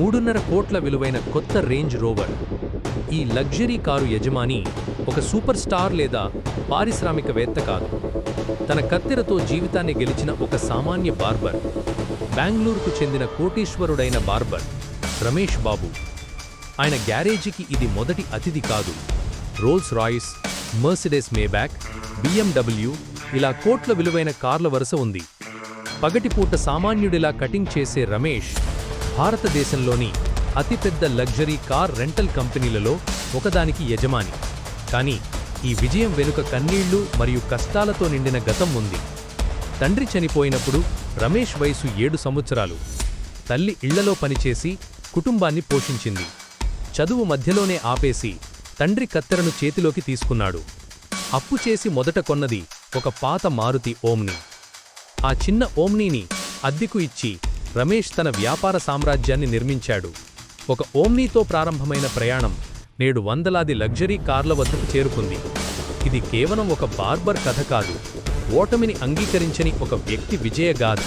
మూడున్నర కోట్ల విలువైన కొత్త రేంజ్ రోవర్. ఈ లగ్జరీ కారు యజమాని ఒక సూపర్ స్టార్ లేదా పారిశ్రామికవేత్త కాదు. తన కత్తెరతో జీవితాన్ని గెలిచిన ఒక సామాన్య బార్బర్. బెంగళూరుకు చెందిన కోటీశ్వరుడైన బార్బర్ రమేష్ బాబు. ఆయన గ్యారేజీకి ఇది మొదటి అతిథి కాదు. Rolls Royce Mercedes Maybach BMW ఇలా కోట్ల విలువైన కార్ల వరుస ఉంది. పగటిపూట సామాన్యుడిలా కటింగ్ చేసే రమేష్ భారతదేశంలోని అతిపెద్ద లగ్జరీ కార్ రెంటల్ కంపెనీలలో ఒకదానికి యజమాని. కానీ ఈ విజయం వెనుక కన్నీళ్ళు మరియు కష్టాలతో నిండిన గతం ఉంది. తండ్రి చనిపోయినప్పుడు రమేష్ వయసు ఏడు సంవత్సరాలు. తల్లి ఇళ్ళలో పనిచేసి కుటుంబాన్ని పోషించింది. చదువు మధ్యలోనే ఆపేసి తండ్రి కత్తెరను చేతిలోకి తీసుకున్నాడు. అప్పు చేసి మొదట కొన్నది ఒక పాత మారుతి ఓమ్ని. ఆ చిన్న ఓమ్నీని అద్దెకు ఇచ్చి రమేష్ తన వ్యాపార సామ్రాజ్యాన్ని నిర్మించాడు. ఒక ఓమ్నీతో ప్రారంభమైన ప్రయాణం నేడు వందలాది లగ్జరీ కార్ల వద్దకు చేరుకుంది. ఇది కేవలం ఒక బార్బర్ కథ కాదు ఓటమిని అంగీకరించని ఒక వ్యక్తి విజయగాథ.